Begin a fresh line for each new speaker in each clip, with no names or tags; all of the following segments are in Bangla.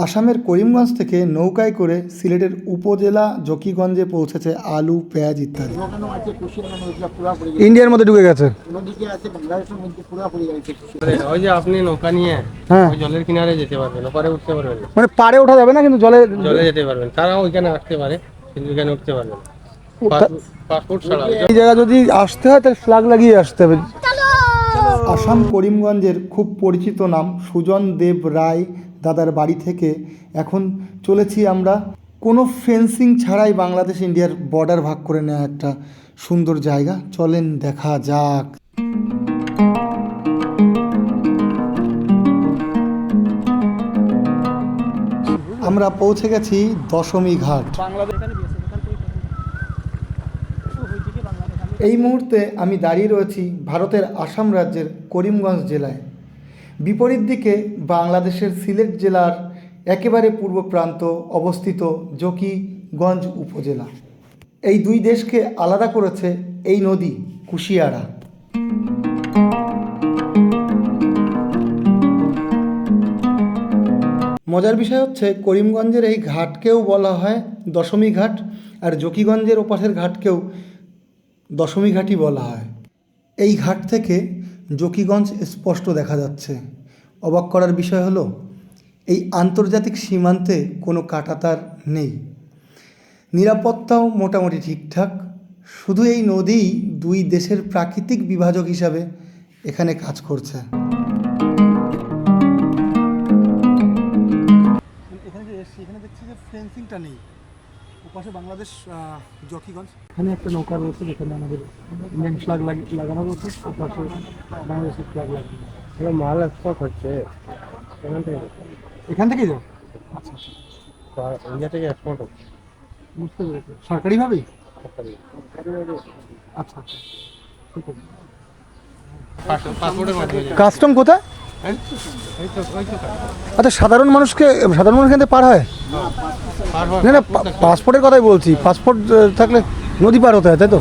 আসামের করিমগঞ্জ থেকে নৌকায় করে সিলেটের উপজেলা জকিগঞ্জে পৌঁছেছে আলু পেঁয়াজ ইত্যাদি।
পুরা
ইন্ডিয়ার মধ্যে ঢুকে গেছে।
নদীতে আছে বাংলাদেশের মধ্যে পুরা পড়ে গেছে কুশিয়ারা
আরে, ওই যে আপনি নৌকা নিয়ে
হ্যাঁ।
জলের কিনারে যেতে পারবেন ওপারে উঠতে পারবেন।
মানে পাড়ে ওঠা যাবে না কিন্তু জলে
জলে যেতে পারবেন। তারাও ওইখানে আসতে পারে কিন্তু এখানে উঠতে পারবেন পাসপোর্ট- পাসপোর্ট ছাড়া
এই জায়গা যদি আসতে হয় তাহলে ফ্ল্যাগ লাগিয়ে আসতে হবে।
আসাম করিমগঞ্জের খুব পরিচিত নাম সুজন দেব রায় দাদার বাড়ি থেকে। এখন চলেছি আমরা কোনো ফেন্সিং ছাড়াই বাংলাদেশ ইন্ডিয়ার বর্ডার ভাগ করে নেওয়া একটা সুন্দর জায়গা। চলেন দেখা যাক। আমরা পৌঁছে গেছি দশমী ঘাট। এই মুহূর্তে আমি দাঁড়িয়ে রয়েছি ভারতের আসাম রাজ্যের করিমগঞ্জ জেলায়। বিপরীত দিকে বাংলাদেশের সিলেট জেলার একেবারে পূর্ব প্রান্ত অবস্থিত জকিগঞ্জ উপজেলা। এই দুই দেশকে আলাদা করেছে এই নদী কুশিয়ারা। মজার বিষয় হচ্ছে করিমগঞ্জের এই ঘাটকেও বলা হয় দশমী ঘাট আর জকিগঞ্জের ওপাশের ঘাটকেও দশমী ঘাটই বলা হয়। এই ঘাট থেকে জকিগঞ্জ স্পষ্ট দেখা যাচ্ছে। অবাক করার বিষয় হলো, এই আন্তর্জাতিক সীমান্তে কোনো কাটাতার নেই। নিরাপত্তাও মোটামুটি ঠিকঠাক। শুধু এই নদীই দুই দেশের প্রাকৃতিক বিভাজক হিসাবে এখানে কাজ করছে। এখানে দেখছি যে ফেন্সিংটা নেই। ওপাশে বাংলাদেশ জকিগঞ্জ। এখানে একটা নৌকা রয়েছে যেখানে আমাদের ইন্ডিয়ান ফ্ল্যাগ লাগানো রয়েছে। ওপাশে বাংলাদেশের ফ্ল্যাগ লাগানো
এগুলো মাল এক্সপোর্ট হচ্ছে। এখান থেকে?
এখান থেকেই যাও আচ্ছা
ইন্ডিয়া থেকে এক্সপোর্ট হচ্ছে।
বুঝতে পেরেছি। সরকারিভাবেই? আচ্ছা আচ্ছা। ঠিক আছে।
কাস্টম কোথায়? আচ্ছা সাধারণ মানুষকে, সাধারণ মানুষ থেকে পার হয়? না না পাসপোর্টের কথাই বলছি। পাসপোর্ট থাকলে নদী পার হতে হয়, তাই তো?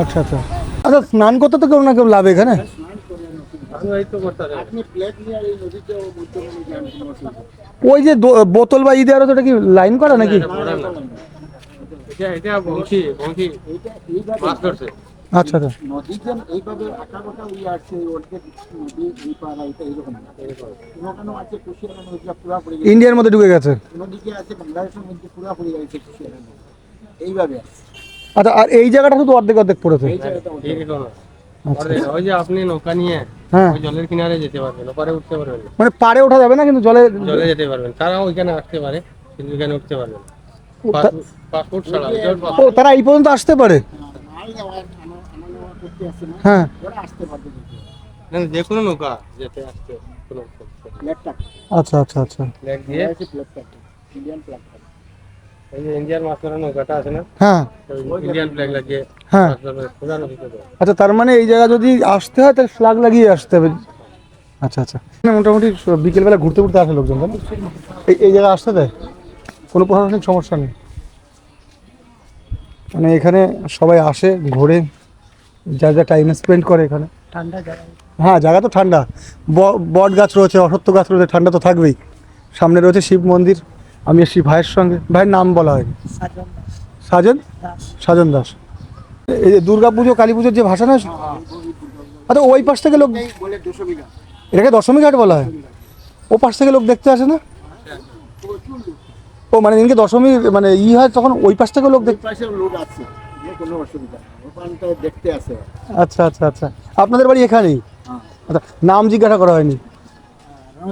আচ্ছা আচ্ছা। আচ্ছা স্নান করতে তো কেউ না কেউ লাভ এখানে? ওই যে বোতল বা ইদে আরও কি লাইন করা নাকি? আচ্ছা আচ্ছা
নদী যেন এইভাবে আঁকা বাঁকা আসছে অর্ধেক নদী এই পাড়া এটা এইরকম ওখানেও আছে কুশিয়ারা নদীটা পুরা পড়ে গেছে
ইন্ডিয়ার মধ্যে ঢুকে গেছে
নদীতে আছে বাংলাদেশের মধ্যে পুরা পড়ে গেছে কুশিয়ারা নদী এইভাবে
আচ্ছা আর এই জায়গাটা শুধু অর্ধেক অর্ধেক পড়েছে
এই জায়গাটা অর্ধেক।
ঠিক আছে না। ওই যে আপনি নৌকা নিয়ে
হ্যাঁ
ওই জলের কিনারে যেতে পারবেন ওপারে উঠতে পারবেন
মানে পাড়ে ওঠা যাবে না কিন্তু জলে
জলে যেতে পারবেন তারাও ওইখানে আসতে পারে কিন্তু এখানে উঠতে পারবেন পাসপোর্ট- পাসপোর্ট ছাড়া পাসপোর্ট
তারা এই পর্যন্ত আসতে পারে হ্যাঁ।
ওরা আসতে পারবে কিন্তু
না, যে কোনো নৌকা যেতে আসতে
আচ্ছা আচ্ছা আচ্ছা।
দিয়ে?
ইন্ডিয়ান
হ্যাঁ। হ্যাঁ। আচ্ছা তার মানে এই জায়গা যদি আসতে হয় তাহলে ফ্ল্যাগ লাগিয়ে আসতে হবে। আচ্ছা আচ্ছা। না, মোটামুটি বিকেলবেলা ঘুরতে ঘুরতে আসে লোকজন তাই না? এই এই জায়গায় আসতে দেয়? কোনো প্রশাসনিক সমস্যা নেই? মানে এখানে সবাই আসে ঘোরে। যা যা টাইম স্পেন্ড করে এখানে।
ঠান্ডা জায়গা
হ্যাঁ জায়গা তো ঠান্ডা। বট গাছ রয়েছে অসত্য গাছ রয়েছে ঠান্ডা তো থাকবেই। সামনে রয়েছে শিব মন্দির। আমি এসছি ভাইয়ের সঙ্গে। ভাইয়ের নাম বলা হয় সাজন সাজন? দাস। এই যে দুর্গা পুজো কালী পুজোর যে ভাষা না আচ্ছা ওই পাশ থেকে লোক এটাকে দশমী ঘাট বলা হয়? ও পাশ থেকে লোক দেখতে আসে না? ও মানে দশমী মানে ই হয় তখন ওই পাশ থেকে লোক
দেখতে কোনো অসুবিধা নেই। দেখতে আসে
আচ্ছা আচ্ছা আচ্ছা। আপনাদের বাড়ি এখানেই?
হ্যাঁ।
আচ্ছা নাম জিজ্ঞাসা করা হয়নি?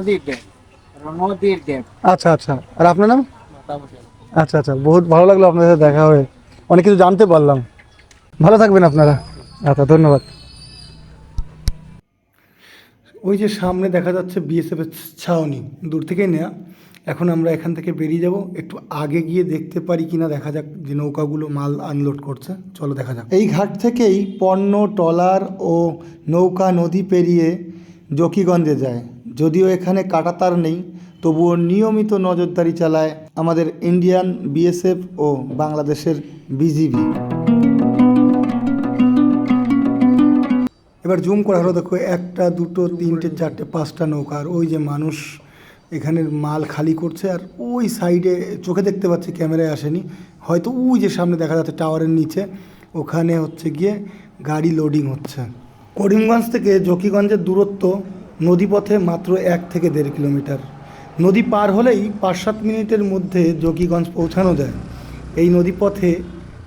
দেব। দেব।
আচ্ছা আচ্ছা। আর আপনার নাম? আচ্ছা আচ্ছা। বহুত ভালো লাগল আপনাদের সাথে দেখা হয়ে। অনেক কিছু জানতে পারলাম। ভালো থাকবেন আপনারা। আচ্ছা ধন্যবাদ।
ওই যে সামনে দেখা যাচ্ছে বিএসএফের ছাউনি, দূর থেকেই নেওয়া এখন আমরা এখান থেকে বেরিয়ে যাব, একটু আগে গিয়ে দেখতে পারি কিনা, দেখা যাক যে নৌকাগুলো মাল আনলোড করছে। চলো দেখা যাক। এই ঘাট থেকেই পণ্য, ট্রলার ও নৌকা, নদী পেরিয়ে জকিগঞ্জে যায়। যদিও এখানে কাটাতার নেই, তবুও নিয়মিত নজরদারি চালায় আমাদের ইন্ডিয়ান বিএসএফ ও বাংলাদেশের বিজিবি এবার জুম করা হলো, দেখো, একটা, দুটো, তিনটে, চারটে, পাঁচটা নৌকা। আর ওই যে মানুষ এখানের মাল খালি করছে, আর ওই সাইডে চোখে দেখতে পাচ্ছি, ক্যামেরায় আসেনি। হয়তো ওই যে সামনে দেখা যাচ্ছে টাওয়ারের নিচে, ওখানে হচ্ছে গিয়ে গাড়ি লোডিং হচ্ছে। করিমগঞ্জ থেকে জকিগঞ্জের দূরত্ব নদীপথে মাত্র এক থেকে দেড় কিলোমিটার। নদী পার হলেই পাঁচ সাত মিনিটের মধ্যে জকিগঞ্জ পৌঁছানো যায়। এই নদীপথে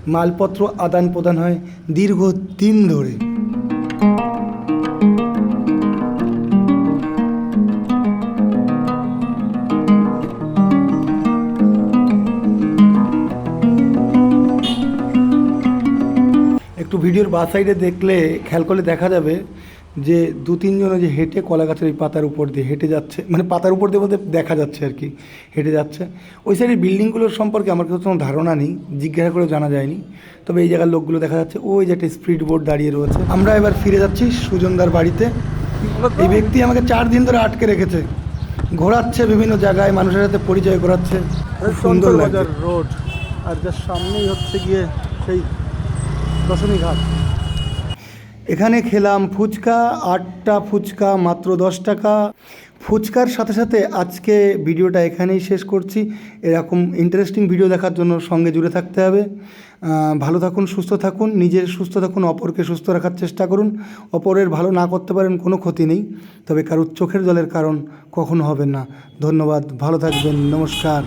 মালপত্র আদান প্রদান হয় দীর্ঘ দিন ধরে একটু ভিডিওর বা সাইডে দেখলে খেয়াল করলে দেখা যাবে যে দু তিনজনে যে হেঁটে কলা গাছের ওই পাতার উপর দিয়ে হেঁটে যাচ্ছে মানে পাতার উপর দিয়ে বলতে দেখা যাচ্ছে আর কি হেঁটে যাচ্ছে। ওই সাইডের বিল্ডিংগুলোর সম্পর্কে আমার কাছে কোনো ধারণা নেই জিজ্ঞাসা করে জানা যায়নি। তবে এই জায়গার লোকগুলো দেখা যাচ্ছে ওই যে একটা স্পিড বোর্ড দাঁড়িয়ে রয়েছে। আমরা এবার ফিরে যাচ্ছি সুজনদার বাড়িতে। এই ব্যক্তি আমাকে চার দিন ধরে আটকে রেখেছে ঘোরাচ্ছে বিভিন্ন জায়গায় মানুষের সাথে পরিচয় করাচ্ছে। সুন্দর
রোড আর যার সামনেই হচ্ছে গিয়ে সেই দশমী ঘাট
এখানে খেলাম ফুচকা, আটটা ফুচকা মাত্র দশ টাকা। ফুচকার সাথে সাথে আজকে ভিডিওটা এখানেই শেষ করছি। এরকম ইন্টারেস্টিং ভিডিও দেখার জন্য সঙ্গে জুড়ে থাকতে হবে। ভালো থাকুন, সুস্থ থাকুন, নিজের সুস্থ থাকুন, অপরকে সুস্থ রাখার চেষ্টা করুন। অপরের ভালো না করতে পারেন কোনো ক্ষতি নেই। তবে কারোর চোখের জলের কারণ কখনো হবেন না। ধন্যবাদ, ভালো থাকবেন, নমস্কার।